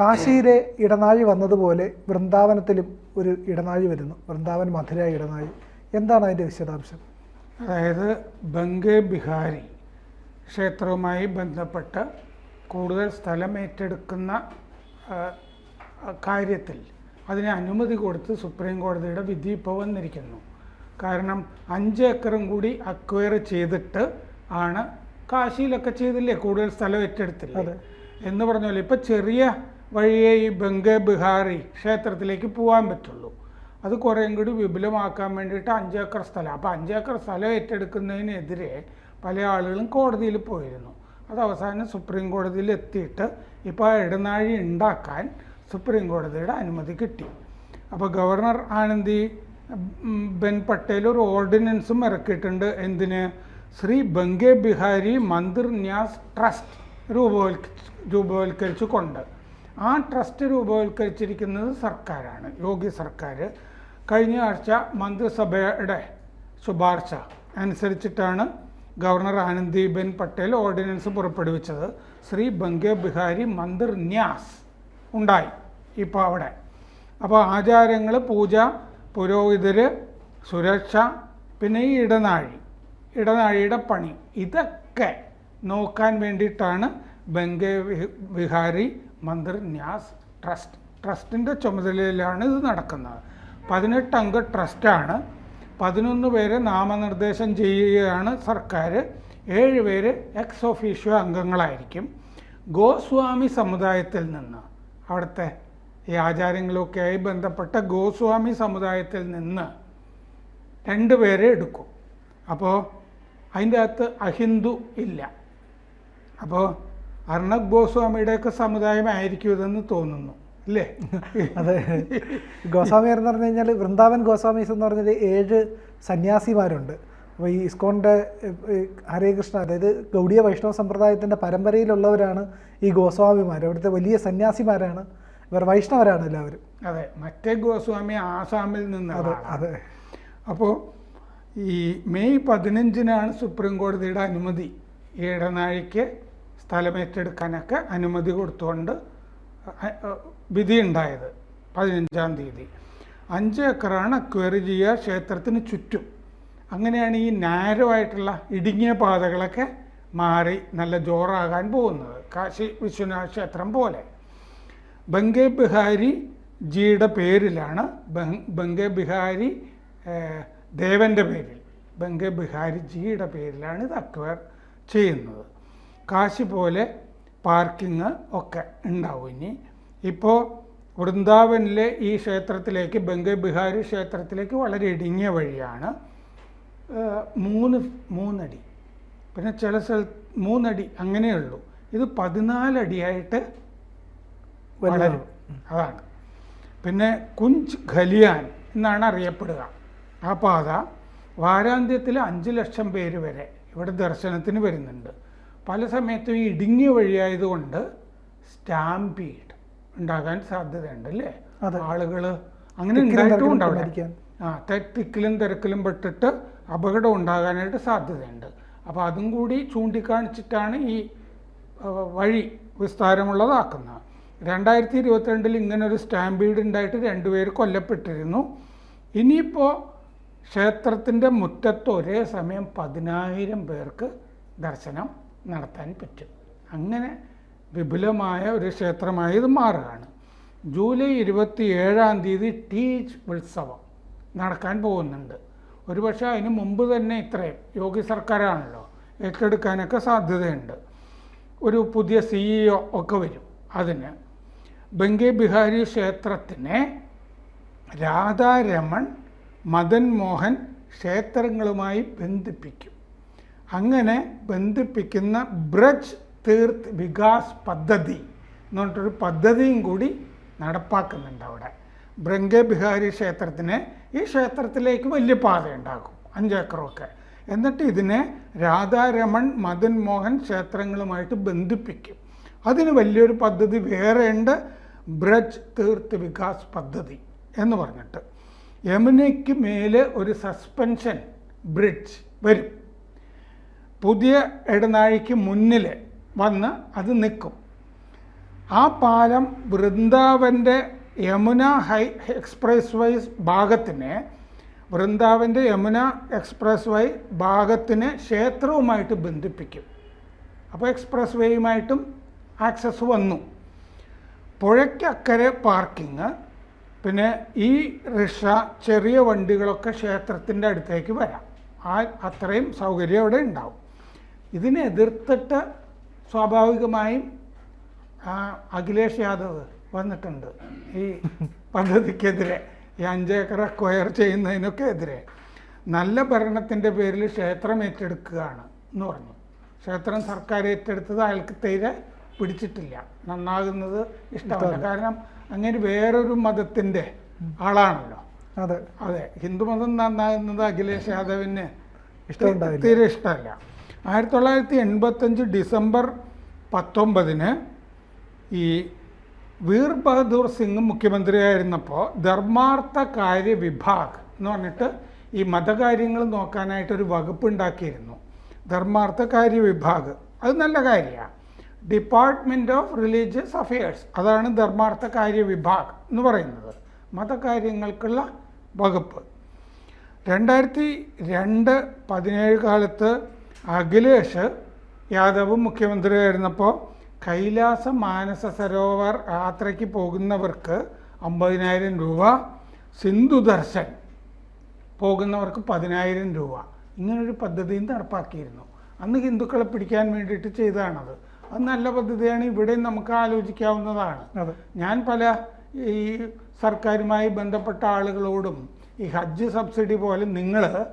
കാശിയിലെ ഇടനാഴി വന്നതുപോലെ വൃന്ദാവനത്തിലും ഒരു ഇടനാഴി വരുന്നു. വൃന്ദാവൻ മധുര ഇടനാഴി. എന്താണ് അതിന്റെ വിശദാംശം? അതായത് ബംഗെ ബിഹാരി ക്ഷേത്രവുമായി ബന്ധപ്പെട്ട് കൂടുതൽ സ്ഥലം ഏറ്റെടുക്കുന്ന കാര്യത്തിൽ അതിന് അനുമതി കൊടുത്ത് സുപ്രീം കോടതിയുടെ വിധി ഇപ്പോൾ വന്നിരിക്കുന്നു. കാരണം അഞ്ച് ഏക്കറും കൂടി അക്വയർ ചെയ്തിട്ട് ആണ് കാശിയിലൊക്കെ ചെയ്തില്ലേ? കൂടുതൽ സ്ഥലം ഏറ്റെടുത്തില്ല? എന്ന് പറഞ്ഞ പോലെ ഇപ്പം ചെറിയ വഴിയേ ഈ ബംഗ ബിഹാറി ക്ഷേത്രത്തിലേക്ക് പോകാൻ പറ്റുള്ളൂ. അത് കുറേയും കൂടി വിപുലമാക്കാൻ വേണ്ടിയിട്ട് അഞ്ചേക്കർ സ്ഥലം. അപ്പോൾ അഞ്ചേക്കർ സ്ഥലം ഏറ്റെടുക്കുന്നതിനെതിരെ പല ആളുകളും കോടതിയിൽ പോയിരുന്നു. അത് അവസാനം സുപ്രീം കോടതിയിൽ എത്തിയിട്ട് ഇപ്പോൾ ഇടനാഴി ഉണ്ടാക്കാൻ സുപ്രീം കോടതിയുടെ അനുമതി കിട്ടി. അപ്പോൾ ഗവർണർ ആനന്ദി ബെൻ പട്ടേൽ ഒരു ഓർഡിനൻസും ഇറക്കിയിട്ടുണ്ട്. എന്തിന്? ശ്രീ ബംഗേ ബിഹാരി മന്ദിർ ന്യാസ് ട്രസ്റ്റ് രൂപവൽക്കരിച്ച് രൂപവൽക്കരിച്ചു കൊണ്ട് ആ ട്രസ്റ്റ് രൂപവൽക്കരിച്ചിരിക്കുന്നത് സർക്കാരാണ് യോഗി സർക്കാർ കഴിഞ്ഞ ആഴ്ച മന്ത്രിസഭയുടെ ശുപാർശ അനുസരിച്ചിട്ടാണ് ഗവർണർ ആനന്ദിബെൻ പട്ടേൽ ഓർഡിനൻസ് പുറപ്പെടുവിച്ചത്. ശ്രീ ബംഗേ ബിഹാരി മന്ദിർ ന്യാസ് ഉണ്ടായി ഇപ്പോൾ അവിടെ. അപ്പോൾ ആചാരങ്ങൾ പൂജ പുരോഹിതർ സുരക്ഷ പിന്നെ ഈ ഇടനാഴി ഇടനാഴിയുടെ പണി. ഇതൊക്കെ നോക്കാൻ വേണ്ടിയിട്ടാണ് ബംഗേ വിഹാരി മന്ദിർ ന്യാസ് ട്രസ്റ്റ് ട്രസ്റ്റിന്റെ ചുമതലയിലാണ് ഇത് നടക്കുന്നത്. പതിനെട്ട് അംഗ ട്രസ്റ്റാണ്. പതിനൊന്ന് പേരെ നാമനിർദ്ദേശം ചെയ്യുകയാണ് സർക്കാർ. ഏഴ് പേര് എക്സ് ഒഫീഷ്യോ അംഗങ്ങളായിരിക്കും. ഗോസ്വാമി സമുദായത്തിൽ നിന്ന് അവിടുത്തെ ഈ ആചാരങ്ങളൊക്കെയായി ബന്ധപ്പെട്ട ഗോസ്വാമി സമുദായത്തിൽ നിന്ന് രണ്ട് പേരെ എടുക്കും. അപ്പോൾ അതിന്റെ അകത്ത് അഹിന്ദു ഇല്ല. അപ്പോൾ അർണബ് ഗോസ്വാമിയുടെയൊക്കെ സമുദായമായിരിക്കും ഇതെന്ന് തോന്നുന്നു അല്ലേ? അതെ. ഗോസ്വാമി എന്ന് പറഞ്ഞു കഴിഞ്ഞാൽ വൃന്ദാവൻ ഗോസ്വാമീസ് എന്ന് പറഞ്ഞാൽ ഏഴ് സന്യാസിമാരുണ്ട്. അപ്പോൾ ഈ ഇസ്കോണിന്റെ ഹരേ കൃഷ്ണ അതായത് ഗൗഡിയ വൈഷ്ണവ സമ്പ്രദായത്തിന്റെ പരമ്പരയിലുള്ളവരാണ് ഈ ഗോസ്വാമിമാർ അവിടുത്തെ വലിയ സന്യാസിമാരാണ് ഇവർ വൈഷ്ണവരാണ് എല്ലാവരും. അതെ മറ്റേ ഗോസ്വാമി ആസാമിൽ നിന്ന് അതെ അതെ. അപ്പോൾ ഈ മെയ് പതിനഞ്ചിനാണ് സുപ്രീം കോടതിയുടെ അനുമതി. ഇടനാഴിക്ക് സ്ഥലമേറ്റെടുക്കാനൊക്കെ അനുമതി കൊടുത്തുകൊണ്ട് വിധിയുണ്ടായത് പതിനഞ്ചാം തീയതി. അഞ്ച് ഏക്കറാണ് അക്വയറി ചെയ്യുക ക്ഷേത്രത്തിന് ചുറ്റും. അങ്ങനെയാണ് ഈ നാരോ ആയിട്ടുള്ള ഇടുങ്ങിയ പാതകളൊക്കെ മാറി നല്ല ജോറാകാൻ പോകുന്നത്. കാശി വിശ്വനാഥ ക്ഷേത്രം പോലെ. ബംഗെ ബിഹാരി ജിയുടെ പേരിലാണ് ബംഗെ ബിഹാരി ദേവന്റെ പേരിൽ ബംഗെ ബിഹാരി ജിയുടെ പേരിലാണ് ഇത് അക്വയർ ചെയ്യുന്നത്. കാശി പോലെ പാർക്കിങ് ഒക്കെ ഉണ്ടാവും ഇനി. ഇപ്പോൾ വൃന്ദാവനിലെ ഈ ക്ഷേത്രത്തിലേക്ക് ബംഗ ബിഹാരി ക്ഷേത്രത്തിലേക്ക് വളരെ ഇടുങ്ങിയ വഴിയാണ്. മൂന്ന് മൂന്നടി. പിന്നെ ചില സ്ഥല മൂന്നടി അങ്ങനെയുള്ളൂ ഇത് പതിനാലടിയായിട്ട് വളരും അതാണ്. പിന്നെ കുഞ്ച് ഖലിയാൻ എന്നാണ് അറിയപ്പെടുക. ആ പാത വാരാന്ത്യത്തിൽ അഞ്ച് ലക്ഷം പേര് വരെ ഇവിടെ ദർശനത്തിന് വരുന്നുണ്ട്. പല സമയത്തും ഈ ഇടുങ്ങിയ വഴിയായതുകൊണ്ട് സ്റ്റാമ്പീഡ് ഉണ്ടാകാൻ സാധ്യതയുണ്ട് അല്ലേ ആളുകൾ അങ്ങനെ ഉണ്ടായിട്ടുമുണ്ട് അവിടെ ആ തിക്കിലും തിരക്കിലും പെട്ടിട്ട് അപകടം ഉണ്ടാകാനായിട്ട് സാധ്യതയുണ്ട്. അപ്പോൾ അതും കൂടി ചൂണ്ടിക്കാണിച്ചിട്ടാണ് ഈ വഴി വിസ്താരമുള്ളതാക്കുന്നത്. രണ്ടായിരത്തി ഇരുപത്തിരണ്ടിൽ ഇങ്ങനെ ഒരു സ്റ്റാമ്പീഡ് ഉണ്ടായിട്ട് രണ്ടുപേർ കൊല്ലപ്പെട്ടിരുന്നു. ഇനിയിപ്പോൾ ക്ഷേത്രത്തിന്റെ മുറ്റത്ത് ഒരേ സമയം പതിനായിരം പേർക്ക് ദർശനം നടത്താൻ പറ്റും. അങ്ങനെ വിപുലമായ ഒരു ക്ഷേത്രമായി ഇത് മാറുകയാണ്. ജൂലൈ ഇരുപത്തി ഏഴാം തീയതി ടീച്ച് ഉത്സവം നടക്കാൻ പോകുന്നുണ്ട്. ഒരുപക്ഷെ അതിന് മുമ്പ് തന്നെ ഇത്രയും യോഗി സർക്കാരാണല്ലോ ഏറ്റെടുക്കാനൊക്കെ സാധ്യതയുണ്ട്. ഒരു പുതിയ സിഇഒ ഒക്കെ വരും. അതിന് ബംഗെ ബിഹാരി ക്ഷേത്രത്തിനെ രാധാരമൺ മദൻ മോഹൻ ക്ഷേത്രങ്ങളുമായി ബന്ധിപ്പിക്കും. അങ്ങനെ ബന്ധിപ്പിക്കുന്ന ബ്രജ് തീർത്ത് വികാസ് പദ്ധതി എന്ന് പറഞ്ഞിട്ടൊരു പദ്ധതിയും കൂടി നടപ്പാക്കുന്നുണ്ട് അവിടെ. ബ്രംഗേ ബിഹാരി ക്ഷേത്രത്തിന് ഈ ക്ഷേത്രത്തിലേക്ക് വലിയ പാത ഉണ്ടാക്കും അഞ്ചേക്കറൊക്കെ. എന്നിട്ട് ഇതിനെ രാധാരമൺ മദൻ മോഹൻ ക്ഷേത്രങ്ങളുമായിട്ട് ബന്ധിപ്പിക്കും. അതിന് വലിയൊരു പദ്ധതി വേറെയുണ്ട് ബ്രജ് തീർത്ത് വികാസ് പദ്ധതി എന്ന് പറഞ്ഞിട്ട്. യമുനയ്ക്ക് മേലെ ഒരു സസ്പെൻഷൻ ബ്രിഡ്ജ് വരും. പുതിയ ഇടനാഴിക്ക് മുന്നിൽ വന്ന് അത് നിൽക്കും ആ പാലം വൃന്ദാവന്റെ യമുന ഹൈ എക്സ്പ്രസ് വൈ ഭാഗത്തിന് വൃന്ദാവന്റെ യമുന എക്സ്പ്രസ് വൈ ഭാഗത്തിന് ക്ഷേത്രവുമായിട്ട് ബന്ധിപ്പിക്കും. അപ്പോൾ എക്സ്പ്രസ് വേയുമായിട്ടും ആക്സസ് വന്നു. പുഴയ്ക്കക്കരെ പാർക്കിങ് പിന്നെ ഈ റിക്ഷ ചെറിയ വണ്ടികളൊക്കെ ക്ഷേത്രത്തിന്റെ അടുത്തേക്ക് വരാം. ആ അത്രയും സൗകര്യം അവിടെ ഉണ്ടാവും. ഇതിനെ എതിർത്തിട്ട് സ്വാഭാവികമായും അഖിലേഷ് യാദവ് വന്നിട്ടുണ്ട് ഈ പദ്ധതിക്കെതിരെ ഈ അഞ്ചേക്കർ അക്വയർ ചെയ്യുന്നതിനൊക്കെ എതിരെ. നല്ല ഭരണത്തിന്റെ പേരിൽ ക്ഷേത്രം ഏറ്റെടുക്കുകയാണ് എന്ന് പറഞ്ഞു. ക്ഷേത്രം സർക്കാർ ഏറ്റെടുത്തത് അയാൾക്ക് തീരെ പിടിച്ചിട്ടില്ല. നന്നാകുന്നത് ഇഷ്ടമല്ല. കാരണം അങ്ങനെ വേറൊരു മതത്തിന്റെ ആളാണല്ലോ. അതെ. അതെ. ഹിന്ദുമതം നന്നാകുന്നത് അഖിലേഷ് യാദവിന് ഇഷ്ടം തീരെ ഇഷ്ടമല്ല. ആയിരത്തി തൊള്ളായിരത്തി എൺപത്തഞ്ച് ഡിസംബർ പത്തൊമ്പതിന് ഈ വീർ ബഹദൂർ സിംഗ് മുഖ്യമന്ത്രിയായിരുന്നപ്പോൾ ധർമാർത്ഥ കാര്യ വിഭാഗ് എന്ന് പറഞ്ഞിട്ട് ഈ മതകാര്യങ്ങൾ നോക്കാനായിട്ടൊരു വകുപ്പ് ഉണ്ടാക്കിയിരുന്നു ധർമാർത്ഥ കാര്യ വിഭാഗ്. അത് നല്ല കാര്യമാണ് ഡിപ്പാർട്ട്മെന്റ് ഓഫ് റിലീജിയസ് അഫയേഴ്സ് അതാണ് ധർമാർത്ഥ കാര്യ വിഭാഗ് എന്ന് പറയുന്നത്. മതകാര്യങ്ങൾക്കുള്ള വകുപ്പ്. രണ്ടായിരത്തി രണ്ട് പതിനേഴ് കാലത്ത് അഖിലേഷ് യാദവ് മുഖ്യമന്ത്രിയായിരുന്നപ്പോൾ കൈലാസ മാനസ സരോവർ യാത്രയ്ക്ക് പോകുന്നവർക്ക് അമ്പതിനായിരം രൂപ സിന്ധു ദർശൻ പോകുന്നവർക്ക് പതിനായിരം രൂപ. ഇങ്ങനൊരു പദ്ധതിയും നടപ്പാക്കിയിരുന്നു. അന്ന് ഹിന്ദുക്കളെ പിടിക്കാൻ വേണ്ടിയിട്ട് ചെയ്തതാണത്. അത് നല്ല പദ്ധതിയാണ്. ഇവിടെയും നമുക്ക് ആലോചിക്കാവുന്നതാണ്. ഞാൻ പല ഈ സർക്കാരുമായി ബന്ധപ്പെട്ട ആളുകളോടും ഈ ഹജ്ജ് സബ്സിഡി പോലെ നിങ്ങൾ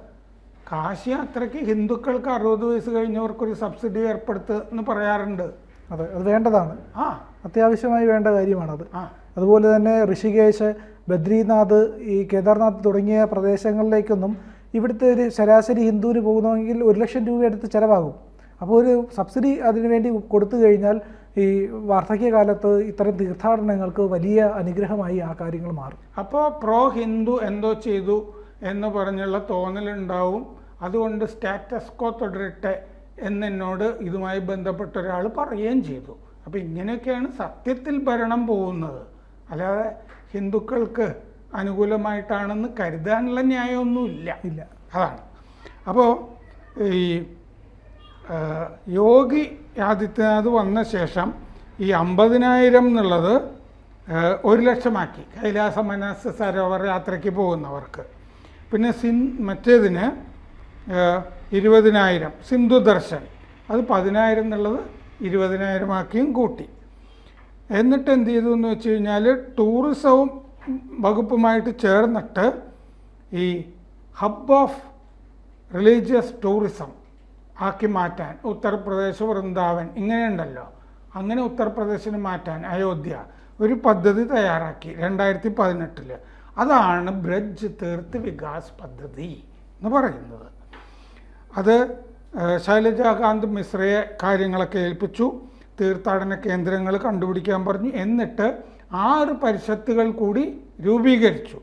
കാശി യാത്രയ്ക്ക് ഹിന്ദുക്കൾക്ക് അറുപത് വയസ്സ് കഴിഞ്ഞവർക്കൊരു സബ്സിഡി ഏർപ്പെടുത്തുക എന്ന് പറയാറുണ്ട്. അതെ അത് വേണ്ടതാണ്. ആ. അത്യാവശ്യമായി വേണ്ട കാര്യമാണത്. ആ. അതുപോലെ തന്നെ ഋഷികേശ് ബദ്രീനാഥ് ഈ കേദാർനാഥ് തുടങ്ങിയ പ്രദേശങ്ങളിലേക്കൊന്നും ഇവിടുത്തെ ഒരു ശരാശരി ഹിന്ദുവിന് പോകുന്നെങ്കിൽ ഒരു ലക്ഷം രൂപ എടുത്ത് ചിലവാകും. അപ്പോൾ ഒരു സബ്സിഡി അതിനുവേണ്ടി കൊടുത്തു കഴിഞ്ഞാൽ ഈ വാർദ്ധക്യകാലത്ത് ഇത്തരം തീർത്ഥാടനങ്ങൾക്ക് വലിയ അനുഗ്രഹമായി ആ കാര്യങ്ങൾ മാറും. അപ്പോൾ പ്രോ ഹിന്ദു എന്തോ ചെയ്തു എന്ന് പറഞ്ഞുള്ള തോന്നലുണ്ടാവും. അതുകൊണ്ട് സ്റ്റാറ്റസ് കോ തുടരട്ടെ എന്നോട് ഇതുമായി ബന്ധപ്പെട്ട ഒരാൾ പറയുകയും ചെയ്തു. അപ്പോൾ ഇങ്ങനെയൊക്കെയാണ് സത്യത്തിൽ ഭരണം പോകുന്നത്. അല്ലാതെ ഹിന്ദുക്കൾക്ക് അനുകൂലമായിട്ടാണെന്ന് കരുതാനുള്ള ന്യായമൊന്നുമില്ല. ഇല്ല. അതാണ്. അപ്പോൾ ഈ യോഗി ആദിത്യനാഥ് വന്ന ശേഷം ഈ അമ്പതിനായിരം എന്നുള്ളത് ഒരു ലക്ഷമാക്കി. കൈലാസ മനസ് സരോവർ യാത്രയ്ക്ക് പോകുന്നവർക്ക്. പിന്നെ സിൻ മറ്റേതിന് ഇരുപതിനായിരം. സിന്ധു ദർശൻ. അത് പതിനായിരം എന്നുള്ളത് ഇരുപതിനായിരമാക്കിയും കൂട്ടി. എന്നിട്ട് എന്ത് ചെയ്തു എന്ന് വെച്ച് കഴിഞ്ഞാൽ ടൂറിസവും വകുപ്പുമായിട്ട് ചേർന്നിട്ട് ഈ ഹബ് ഓഫ് റിലീജിയസ് ടൂറിസം ആക്കി മാറ്റാൻ. ഉത്തർപ്രദേശ് വൃന്ദാവൻ ഇങ്ങനെയുണ്ടല്ലോ. അങ്ങനെ ഉത്തർപ്രദേശിന് മാറ്റാൻ അയോധ്യ ഒരു പദ്ധതി തയ്യാറാക്കി രണ്ടായിരത്തി പതിനെട്ടിൽ അതാണ് ബ്രജ് തീർത്ത് വികാസ് പദ്ധതി എന്ന് പറയുന്നത്. അത് ശൈലജ ശൈലജാകാന്ത് മിശ്രയെ കാര്യങ്ങളൊക്കെ ഏൽപ്പിച്ചു. തീർത്ഥാടന കേന്ദ്രങ്ങൾ കണ്ടുപിടിക്കാൻ പറഞ്ഞു. എന്നിട്ട് ആറ് പരിഷത്തുകൾ കൂടി രൂപീകരിച്ചു.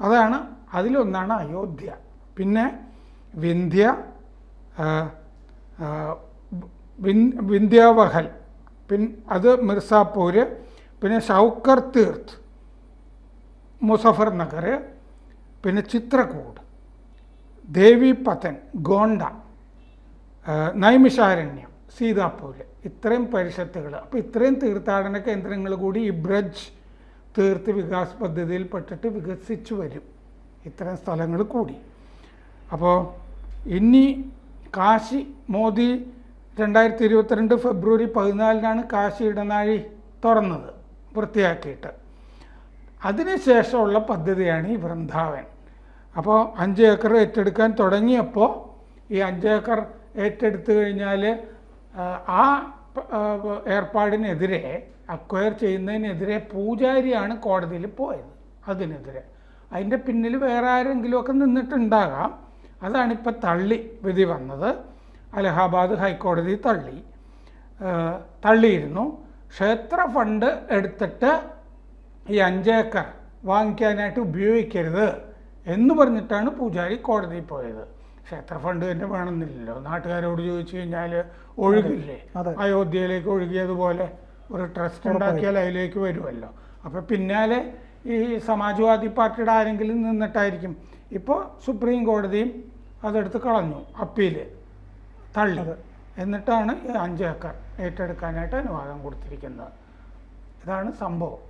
അതാണ് അതിലൊന്നാണ് അയോധ്യ. പിന്നെ വിന്ധ്യ വിന്ധ്യാവഹൽ പിൻ അത് മിർസാപൂര് പിന്നെ ഷൗക്കർ തീർത്ത് മുസഫർ നഗർ പിന്നെ ചിത്രകൂട്. ദേവി പതൻ ഗോണ്ട നൈമിഷാരണ്യം സീതാപൂര് ഇത്രയും പരിഷത്തുകൾ അപ്പോൾ ഇത്രയും തീർത്ഥാടന കേന്ദ്രങ്ങൾ കൂടി ഈ ബ്രജ് തീർത്ത് വികാസ് പദ്ധതിയിൽപ്പെട്ടിട്ട് വികസിച്ചു വരും. ഇത്തരം സ്ഥലങ്ങൾ കൂടി. അപ്പോൾ ഇനി കാശി മോദി രണ്ടായിരത്തി ഇരുപത്തിരണ്ട് ഫെബ്രുവരി പതിനാലിനാണ് കാശി ഇടനാഴി തുറന്നത് വൃത്തിയാക്കിയിട്ട്. അതിനുശേഷമുള്ള പദ്ധതിയാണ് ഈ വൃന്ദാവൻ. അപ്പോൾ അഞ്ച് ഏക്കർ ഏറ്റെടുക്കാൻ തുടങ്ങിയപ്പോൾ ഈ അഞ്ച് ഏക്കർ ഏറ്റെടുത്തു കഴിഞ്ഞാൽ ആ, ഏർപ്പാടിനെതിരെ അക്വയർ ചെയ്യുന്നതിനെതിരെ പൂജാരിയാണ് കോടതിയിൽ പോയത് അതിനെതിരെ. അതിന്റെ പിന്നിൽ വേറെ ആരെങ്കിലുമൊക്കെ നിന്നിട്ടുണ്ടാകാം. അതാണിപ്പോൾ തള്ളി വിധി വന്നത്. അലഹാബാദ് ഹൈക്കോടതി തള്ളി തള്ളിയിരുന്നു. ക്ഷേത്ര ഫണ്ട് എടുത്തിട്ട് ഈ അഞ്ചേക്കർ വാങ്ങിക്കാനായിട്ട് ഉപയോഗിക്കരുത്. എന്ന് പറഞ്ഞിട്ടാണ് പൂജാരി കോടതിയിൽ പോയത്. ക്ഷേത്ര ഫണ്ട് തന്നെ വേണമെന്നില്ലല്ലോ. നാട്ടുകാരോട് ചോദിച്ചു കഴിഞ്ഞാൽ ഒഴുകില്ലേ. അയോധ്യയിലേക്ക് ഒഴുകിയതുപോലെ ഒരു ട്രസ്റ്റ് ഉണ്ടാക്കിയാൽ അതിലേക്ക് വരുമല്ലോ. അപ്പോൾ പിന്നാലെ ഈ സമാജ്വാദി പാർട്ടിയുടെ ആരെങ്കിലും നിന്നിട്ടായിരിക്കും. ഇപ്പോൾ സുപ്രീം കോടതിയും അതെടുത്ത് കളഞ്ഞു അപ്പീൽ തള്ളി. എന്നിട്ടാണ് ഈ അഞ്ച് ഏക്കർ ഏറ്റെടുക്കാനായിട്ട് അനുവാദം കൊടുത്തിരിക്കുന്നത്. ഇതാണ് സംഭവം.